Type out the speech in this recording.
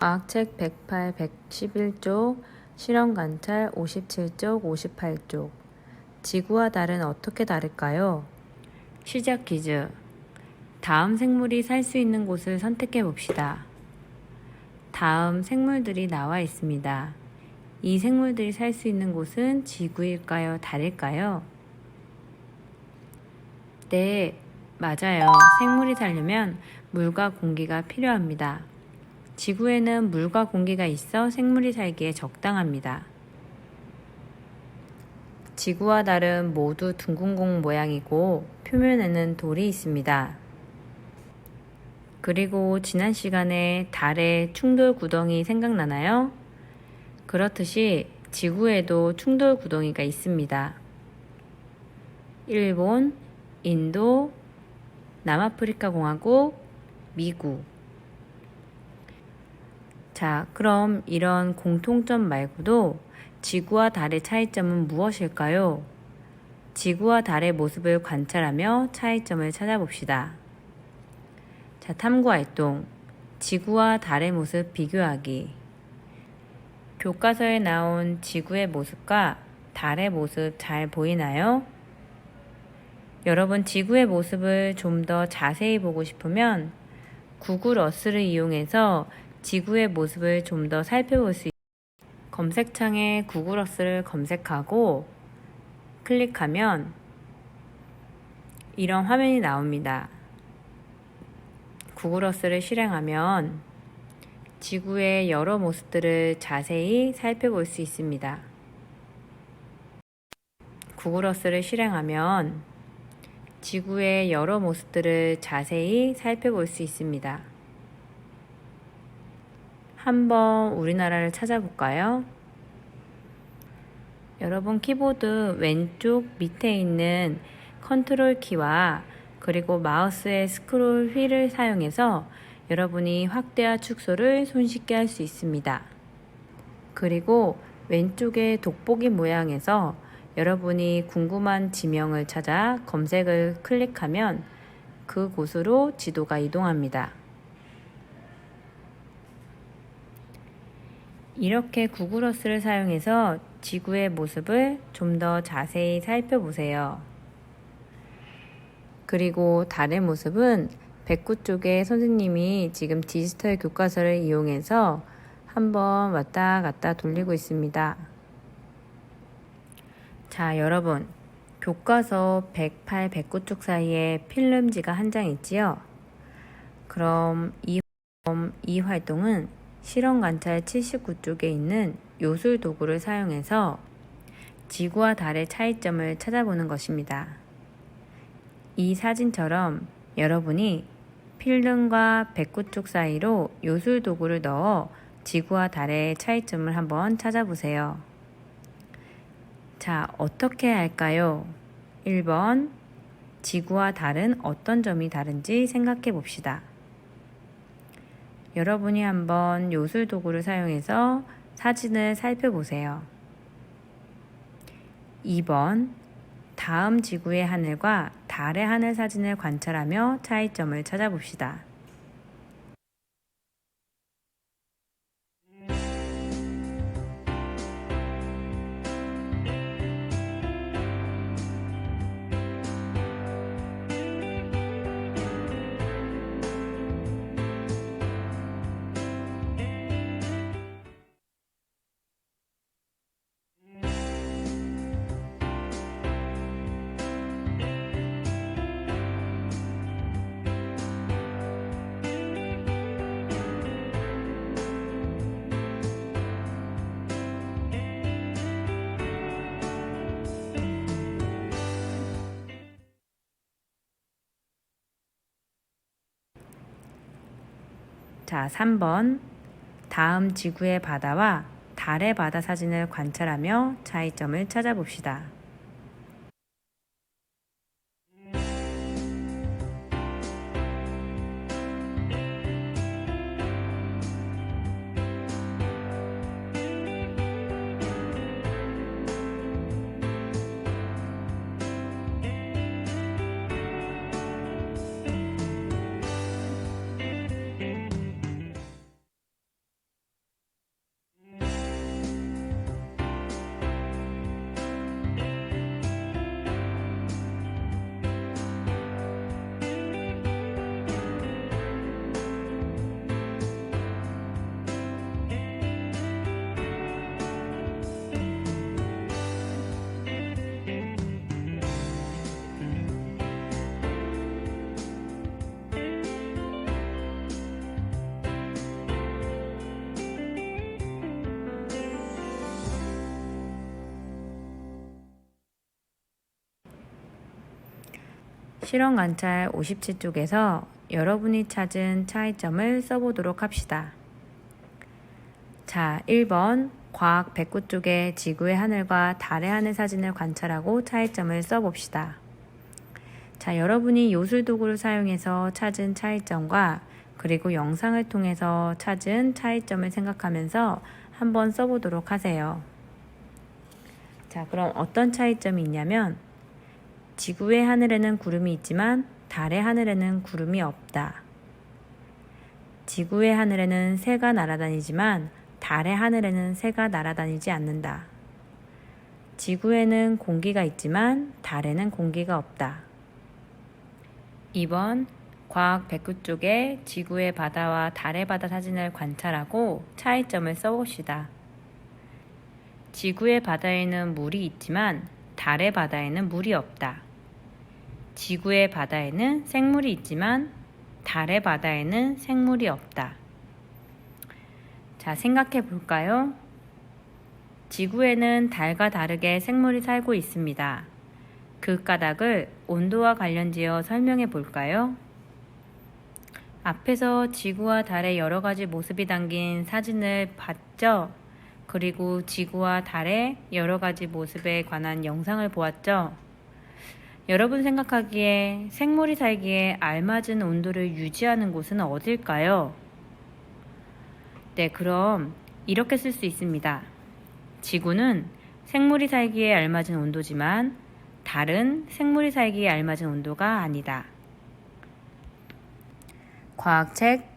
과학책 108, 111쪽, 실험관찰 57쪽, 58쪽. 지구와 달은 어떻게 다를까요? 시작 퀴즈. 다음 생물이 살 수 있는 곳을 선택해 봅시다. 다음 생물들이 나와 있습니다. 이 생물들이 살 수 있는 곳은 지구일까요? 달일까요? 네, 맞아요. 생물이 살려면 물과 공기가 필요합니다. 지구에는 물과 공기가 있어 생물이 살기에 적당합니다. 지구와 달은 모두 둥근 공 모양이고 표면에는 돌이 있습니다. 그리고 지난 시간에 달에 충돌 구덩이 생각나나요? 그렇듯이 지구에도 충돌 구덩이가 있습니다. 일본, 인도, 남아프리카 공화국, 미국. 자, 그럼 이런 공통점 말고도 지구와 달의 차이점은 무엇일까요? 지구와 달의 모습을 관찰하며 차이점을 찾아봅시다. 자, 탐구 활동. 지구와 달의 모습 비교하기. 교과서에 나온 지구의 모습과 달의 모습 잘 보이나요? 여러분, 지구의 모습을 좀 더 자세히 보고 싶으면 구글 어스를 이용해서 지구의 모습을 좀 더 살펴볼 수 있습니다. 검색창에 구글 어스를 검색하고 클릭하면 이런 화면이 나옵니다. 구글 어스를 실행하면 지구의 여러 모습들을 자세히 살펴볼 수 있습니다. 구글 어스를 실행하면 지구의 여러 모습들을 자세히 살펴볼 수 있습니다. 한번 우리나라를 찾아볼까요? 여러분 키보드 왼쪽 밑에 있는 컨트롤 키와 그리고 마우스의 스크롤 휠을 사용해서 여러분이 확대와 축소를 손쉽게 할 수 있습니다. 그리고 왼쪽의 돋보기 모양에서 여러분이 궁금한 지명을 찾아 검색을 클릭하면 그곳으로 지도가 이동합니다. 이렇게 구글어스를 사용해서 지구의 모습을 좀 더 자세히 살펴보세요. 그리고 달의 모습은 백구 쪽에 선생님이 지금 디지털 교과서를 이용해서 한번 왔다 갔다 돌리고 있습니다. 자, 여러분. 교과서 108, 109 쪽 사이에 필름지가 한 장 있지요? 그럼 이, 이 활동은 실험 관찰 79쪽에 있는 요술 도구를 사용해서 지구와 달의 차이점을 찾아보는 것입니다. 이 사진처럼 여러분이 필름과 백구쪽 사이로 요술 도구를 넣어 지구와 달의 차이점을 한번 찾아보세요. 자, 어떻게 할까요? 1번. 지구와 달은 어떤 점이 다른지 생각해 봅시다. 여러분이 한번 요술 도구를 사용해서 사진을 살펴보세요. 2번. 다음 지구의 하늘과 달의 하늘 사진을 관찰하며 차이점을 찾아봅시다. 자, 3번. 다음 지구의 바다와 달의 바다 사진을 관찰하며 차이점을 찾아봅시다. 실험 관찰 57쪽에서 여러분이 찾은 차이점을 써보도록 합시다. 자, 1번 과학 109 쪽의 지구의 하늘과 달의 하늘 사진을 관찰하고 차이점을 써봅시다. 자, 여러분이 요술 도구를 사용해서 찾은 차이점과 그리고 영상을 통해서 찾은 차이점을 생각하면서 한번 써보도록 하세요. 자, 그럼 어떤 차이점이 있냐면 지구의 하늘에는 구름이 있지만 달의 하늘에는 구름이 없다. 지구의 하늘에는 새가 날아다니지만 달의 하늘에는 새가 날아다니지 않는다. 지구에는 공기가 있지만 달에는 공기가 없다. 2번 과학 109쪽의 지구의 바다와 달의 바다 사진을 관찰하고 차이점을 써봅시다. 지구의 바다에는 물이 있지만 달의 바다에는 물이 없다. 지구의 바다에는 생물이 있지만 달의 바다에는 생물이 없다. 자, 생각해 볼까요? 지구에는 달과 다르게 생물이 살고 있습니다. 그 까닭을 온도와 관련지어 설명해 볼까요? 앞에서 지구와 달의 여러 가지 모습이 담긴 사진을 봤죠? 그리고 지구와 달의 여러 가지 모습에 관한 영상을 보았죠? 여러분 생각하기에 생물이 살기에 알맞은 온도를 유지하는 곳은 어딜까요? 네, 그럼 이렇게 쓸 수 있습니다. 지구는 생물이 살기에 알맞은 온도지만 달은 생물이 살기에 알맞은 온도가 아니다. 과학책